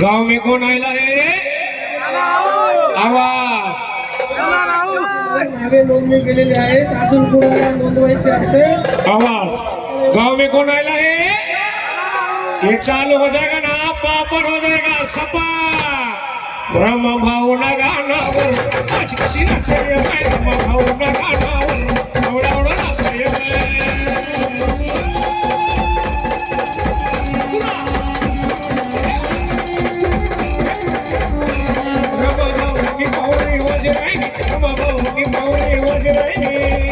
गाव में कोण आयला हे? आवाज। मी गेलेले आहेत आवाज। गाव में कोण आयला हे? ये चालू हो जाएगा ना पापड़ हो जाएगा सपा। ब्रह्म भावना गाना आज ब्रह्म भावना गाना was right, come on, give me what was right.